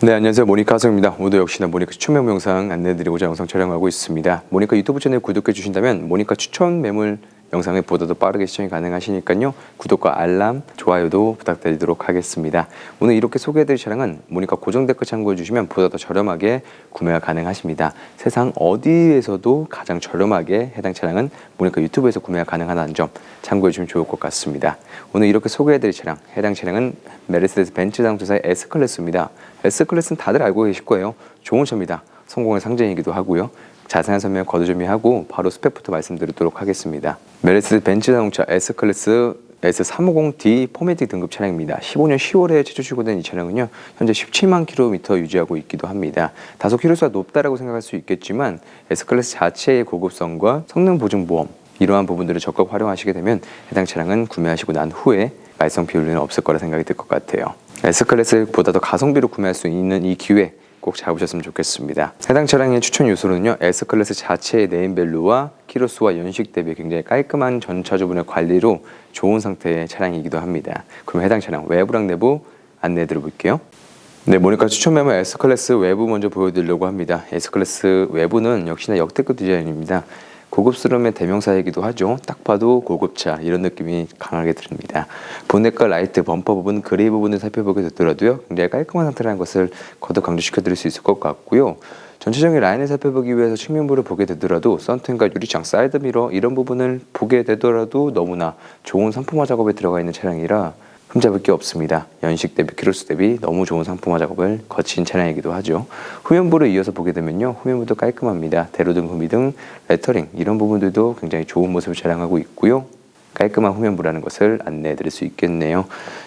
네, 안녕하세요. 모니카 하성입니다. 오늘 역시나 모니카 추천 매물 영상 안내드리고자 영상 촬영하고 있습니다. 모니카 유튜브 채널 구독해 주신다면 모니카 추천 매물 영상을 보다도 빠르게 시청이 가능하시니까요. 구독과 알람, 좋아요도 부탁드리도록 하겠습니다. 오늘 이렇게 소개해드릴 차량은 모니카 고정 댓글 참고해 주시면 보다 더 저렴하게 구매가 가능하십니다. 세상 어디에서도 가장 저렴하게 해당 차량은 모니카 유튜브에서 구매가 가능하다는 점 참고해 주시면 좋을 것 같습니다. 오늘 이렇게 소개해드릴 차량, 해당 차량은 메르세데스 벤츠 자동차사의 S클래스입니다. S클래스는 다들 알고 계실 거예요. 좋은 차입니다. 성공의 상징이기도 하고요. 자세한 설명 거두절미하고 바로 스펙부터 말씀드리도록 하겠습니다. 메르세데스 벤츠 자동차 S클래스 S350D 포매틱 등급 차량입니다. 15년 10월에 최초 출고된 이 차량은요, 현재 17만 킬로미터 유지하고 있기도 합니다. 다소 킬로수가 높다라고 생각할 수 있겠지만 S클래스 자체의 고급성과 성능 보증 보험 이러한 부분들을 적극 활용하시게 되면 해당 차량은 구매하시고 난 후에 말썽 피울 일은 없을 거라 생각이 들 것 같아요. S클래스보다 더 가성비로 구매할 수 있는 이 기회 꼭 잡으셨으면 좋겠습니다. 해당 차량의 추천 요소는요, S클래스 자체의 네임밸류와 키로수와 연식 대비 굉장히 깔끔한 전차주분의 관리로 좋은 상태의 차량이기도 합니다. 그럼 해당 차량 외부랑 내부 안내해 드려볼게요. 네, 모니카 추천 매물 S클래스 외부 먼저 보여드리려고 합니다. S클래스 외부는 역시나 역대급 디자인입니다. 고급스러움의 대명사이기도 하죠. 딱 봐도 고급차 이런 느낌이 강하게 듭니다. 본넷과 라이트, 범퍼 부분, 그레이 부분을 살펴보게 되더라도요. 굉장히 깔끔한 상태라는 것을 거듭 강조시켜 드릴 수 있을 것 같고요. 전체적인 라인을 살펴보기 위해서 측면부를 보게 되더라도 썬팅과 유리창, 사이드미러 이런 부분을 보게 되더라도 너무나 좋은 상품화 작업에 들어가 있는 차량이라 흠잡을 게 없습니다. 연식 대비 키로수 대비 너무 좋은 상품화 작업을 거친 차량이기도 하죠. 후면부를 이어서 보게 되면요. 후면부도 깔끔합니다. 대로등, 후미등, 레터링 이런 부분들도 굉장히 좋은 모습을 자랑하고 있고요. 깔끔한 후면부라는 것을 안내해 드릴 수 있겠네요.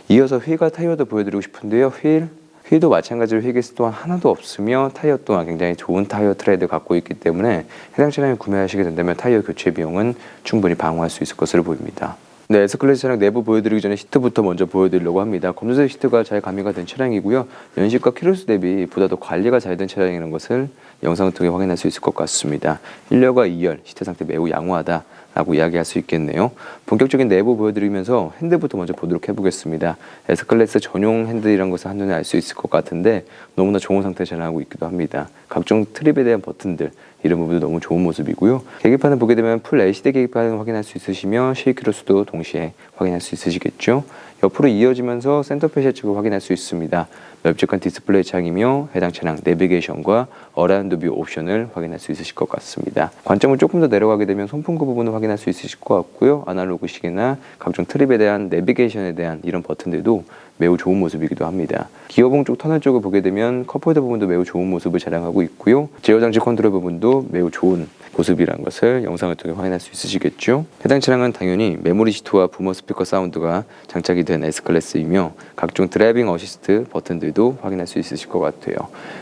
이어서 휠과 타이어도 보여드리고 싶은데요. 휠, 휠도 마찬가지로 휠 개수 또한 하나도 없으며 타이어 또한 굉장히 좋은 타이어 트레이드 갖고 있기 때문에 해당 차량을 구매하시게 된다면 타이어 교체 비용은 충분히 방어할 수 있을 것으로 보입니다. 네, S클래스 차량 내부 보여드리기 전에 시트부터 먼저 보여드리려고 합니다. 검정색 시트가 잘 가미가 된 차량이고요. 연식과 키로수 대비 보다 더 관리가 잘 된 차량이라는 것을 영상을 통해 확인할 수 있을 것 같습니다. 1열과 2열 시트 상태 매우 양호하다. 라고 이야기할 수 있겠네요. 본격적인 내부 보여드리면서 핸들부터 먼저 보도록 해보겠습니다. S클래스 전용 핸들이란 것을 한눈에 알 수 있을 것 같은데 너무나 좋은 상태 자랑하고 있기도 합니다. 각종 트립에 대한 버튼들 이런 부분도 너무 좋은 모습이고요. 계기판을 보게 되면 풀 LCD 계기판을 확인할 수 있으시며 실키로수도 동시에 확인할 수 있으시겠죠. 옆으로 이어지면서 센터페시아 측을 확인할 수 있습니다. 넓적한 디스플레이 창이며 해당 차량 내비게이션과 어라운드 뷰 옵션을 확인할 수 있으실 것 같습니다. 관점을 조금 더 내려가게 되면 손풍구 부분을 확인 할 수 있으실 것 같고요. 아날로그 시계나 각종 트립에 대한 내비게이션에 대한 이런 버튼들도 매우 좋은 모습이기도 합니다. 기어봉 쪽 터널 쪽을 보게 되면 컵홀더 부분도 매우 좋은 모습을 자랑하고 있고요. 제어 장치 컨트롤 부분도 매우 좋은 모습이라는 것을 영상을 통해 확인할 수 있으시겠죠. 해당 차량은 당연히 메모리 시트와 부머 스피커 사운드가 장착이 된 S클래스이며 각종 드라이빙 어시스트 버튼들도 확인할 수 있으실 것 같아요.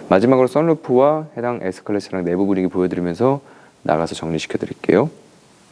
마지막으로 썬루프와 해당 S클래스랑 내부 분위기 보여드리면서 나가서 정리시켜 드릴게요.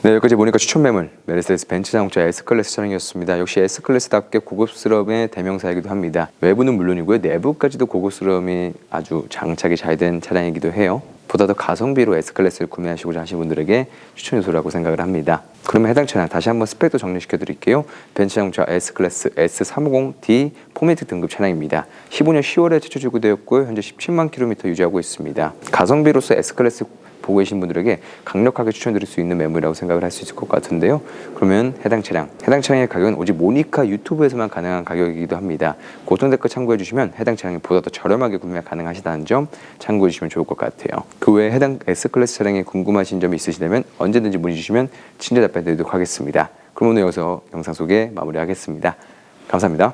네, 여기까지 보니까 추천 매물 메르세데스 벤츠 자동차 S클래스 차량이었습니다. 역시 S클래스답게 고급스러움의 대명사이기도 합니다. 외부는 물론이고요. 내부까지도 고급스러움이 아주 장착이 잘 된 차량이기도 해요. 보다 더 가성비로 S클래스를 구매하시고자 하시는 분들에게 추천 요소라고 생각을 합니다. 그러면 해당 차량 다시 한번 스펙도 정리시켜 드릴게요. 벤츠 자동차 S클래스 S350D 포매틱 등급 차량입니다. 15년 10월에 최초 출고되었고요. 현재 17만 킬로미터 유지하고 있습니다. 가성비로서 S클래스 보고 계신 분들에게 강력하게 추천드릴 수 있는 매물이라고 생각을 할 수 있을 것 같은데요. 그러면 해당 차량, 해당 차량의 가격은 오직 모니카 유튜브에서만 가능한 가격이기도 합니다. 고정 댓글 참고해 주시면 해당 차량이 보다 더 저렴하게 구매가 가능하시다는 점 참고해 주시면 좋을 것 같아요. 그 외에 해당 S클래스 차량에 궁금하신 점이 있으시다면 언제든지 문의 주시면 친절 답변 드리도록 하겠습니다. 그럼 오늘 여기서 영상 소개 마무리하겠습니다. 감사합니다.